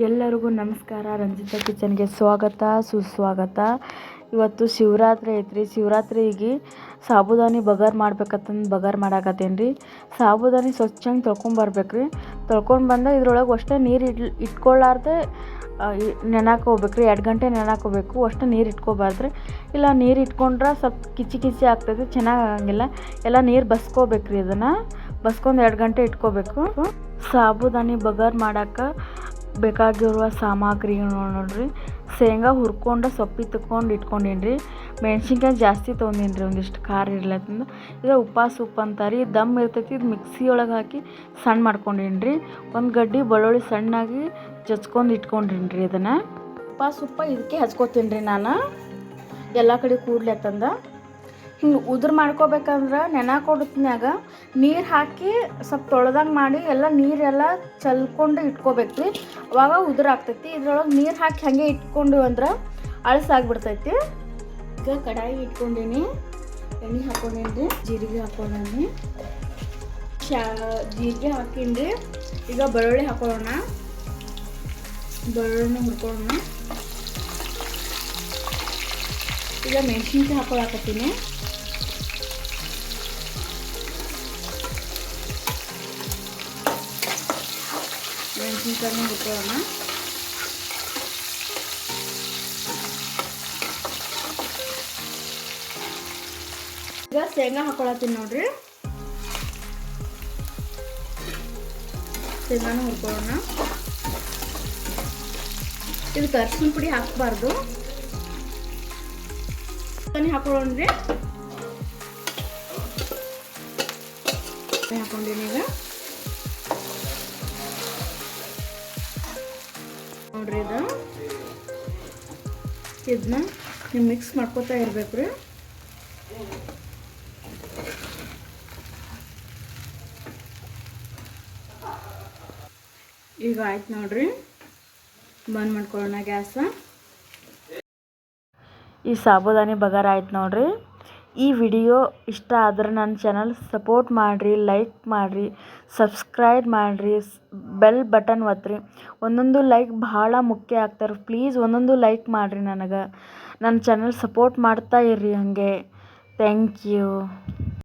ಎಲ್ಲರಿಗೂ ನಮಸ್ಕಾರ. ರಂಜಿತಾ ಕಿಚನ್ಗೆ ಸ್ವಾಗತ, ಸುಸ್ವಾಗತ. ಇವತ್ತು ಶಿವರಾತ್ರಿ ಐತ್ರಿ. ಶಿವರಾತ್ರಿಗೆ ಸಾಬುದಾನಿ ಬಗಾರ್ ಮಾಡ್ಬೇಕತ್ತಂದು ಬಗಾರ್ ಮಾಡಾಕತ್ತೀನಿ ರೀ ಸಾಬುದಾನಿ ಸ್ವಚ್ಛಂಗೆ ತೊಳ್ಕೊಂಬರ್ಬೇಕು ರೀ ತೊಳ್ಕೊಂಡು ಬಂದ ಇದ್ರೊಳಗೆ ಅಷ್ಟೇ ನೀರು ಇಡ್ ಇಟ್ಕೊಳ್ಳಾರ್ದೆ ನೆನಕ್ಕೆ ಹೋಗ್ಬೇಕು ರೀ ಎರಡು ಗಂಟೆ ನೆನಕ್ಕೆ ಹೋಗ್ಬೇಕು. ಅಷ್ಟು ನೀರು ಇಟ್ಕೋಬಾರ್ದು ಇಲ್ಲ ನೀರು ಇಟ್ಕೊಂಡ್ರೆ ಸ್ವಲ್ಪ ಕಿಚಿ ಕಿಚಿ ಆಗ್ತೈತಿ, ಚೆನ್ನಾಗಿ ಆಗಂಗಿಲ್ಲ. ಎಲ್ಲ ನೀರು ಬಸ್ಕೋಬೇಕು ರೀ ಅದನ್ನು ಬಸ್ಕೊಂಡು ಎರಡು ಗಂಟೆ ಇಟ್ಕೋಬೇಕು. ಸಾಬುದಾನಿ ಬಗಾರ್ ಮಾಡಕ್ಕೆ ಬೇಕಾಗಿರುವ ಸಾಮಗ್ರಿಗಳು ನೋಡ್ರಿ. ಶೇಂಗಾ ಹುರ್ಕೊಂಡು ಸೊಪ್ಪಿ ತಕ್ಕೊಂಡು ಇಟ್ಕೊಂಡೀನಿ ರೀ ಮೆಣ್ಸಿನ್ಕಾಯಿ ಜಾಸ್ತಿ ತೊಗೊಂಡೀನಿ ರೀ ಒಂದಿಷ್ಟು ಖಾರ ಇರ್ಲತ್ತಿಂದ ಇದು ಉಪ್ಪಾಸ ಉಪ್ಪು ಅಂತಾರೆ. ರೀ ದಮ್ ಇರ್ತೈತಿ, ಇದು ಮಿಕ್ಸಿ ಒಳಗೆ ಹಾಕಿ ಸಣ್ಣ ಮಾಡ್ಕೊಂಡೀನಿ ರೀ ಒಂದು ಗಡ್ಡಿ ಬೆಳ್ಳುಳ್ಳಿ ಸಣ್ಣಾಗಿ ಜಚ್ಕೊಂಡು ಇಟ್ಕೊಂಡೀನಿ ರೀ ಅದನ್ನು ಉಪ್ಪಾಸ ಉಪ್ಪ ಇದಕ್ಕೆ ಹಚ್ಕೊತೀನಿ ರೀ ನಾನು. ಎಲ್ಲ ಕಡೆ ಕೂಡ್ಲತ್ತಂದ ಹಿಂಗೆ ಉದುರು ಮಾಡ್ಕೋಬೇಕಂದ್ರೆ ನೆನಕೊಡತ್ನಾಗ ನೀರು ಹಾಕಿ ಸ್ವಲ್ಪ ತೊಳ್ದಂಗೆ ಮಾಡಿ ಎಲ್ಲ ನೀರೆಲ್ಲ ಚಲ್ಕೊಂಡು ಇಟ್ಕೋಬೇಕು ರೀ ಅವಾಗ ಉದುರು ಆಗ್ತೈತಿ. ಇದ್ರೊಳಗೆ ನೀರು ಹಾಕಿ ಹಾಗೆ ಇಟ್ಕೊಂಡು ಅಂದ್ರೆ ಅಳಸಾಗ್ಬಿಡ್ತೈತಿ ಈಗ ಕಡಾಯಿ ಇಟ್ಕೊಂಡೀನಿ. ಎಣ್ಣೆ ಹಾಕೊಂಡೀನಿ ಜೀರಿಗೆ ಹಾಕೊಂಡೀನಿ. ಶಾ, ಜೀರಿಗೆ ಹಾಕಿನ್ರಿ. ಈಗ ಬೆಳ್ಳುಳ್ಳಿ ಹಾಕೊಳ್ಳೋಣ. ಬೆಳ್ಳುಳ್ಳಿ ಹುರ್ಕೊಳ್ಳೋಣ. ಈಗ ಮೆಣಸಿನ್ಕಾಯಿ ಹಾಕೊಳಕತ್ತೀನಿ. ಮೆಣಸಿನ್ಕಾಯಿನ ಬಿಟ್ಟೋಣ ಈಗ ಶೇಂಗಾ ಹಾಕೊಳತ್ತೀನಿ ನೋಡ್ರಿ. ಶೇಂಗಾನ ಹುರ್ಕೊಳ್ಳೋಣ. ಇದು ಅರ್ಶಿನ ಪುಡಿ ಹಾಕಬಾರ್ದು. ಹಾಕೊಳ್ಳೋಣ್ರಿ ಹಾಕೊಂಡಿನಿ ಈಗ. ನೋಡ್ರಿ ಇದು. ಇದನ್ನ ನೀವು ಮಿಕ್ಸ್ ಮಾಡ್ಕೋತಾ ಇರಬೇಕು ರೀ. ಈಗ ಆಯ್ತು ನೋಡ್ರಿ. ಬಂದ್ ಮಾಡ್ಕೊಳ್ಳೋಣ ಗ್ಯಾಸ. ಈ ಸಾಬುದಾನಿ ಬಗಾರ ಆಯ್ತು ನೋಡ್ರಿ. ಈ ವಿಡಿಯೋ ಇಷ್ಟ ಆದ್ರೆ ನನ್ನ ಚಾನಲ್ ಸಪೋರ್ಟ್ ಮಾಡಿರಿ ಲೈಕ್ ಮಾಡಿರಿ ಸಬ್ಸ್ಕ್ರೈಬ್ ಮಾಡಿರಿ ಬೆಲ್ ಬಟನ್ ಒತ್ತಿರಿ. ಒಂದೊಂದು ಲೈಕ್ ಭಾಳ ಮುಖ್ಯ ಆಗ್ತಾರೆ. ಪ್ಲೀಸ್ ಒಂದೊಂದು ಲೈಕ್ ಮಾಡಿರಿ ನನಗೆ. ನನ್ನ ಚಾನಲ್ ಸಪೋರ್ಟ್ ಮಾಡ್ತಾ ಇರ್ರಿ ಹಾಗೆ. Thank you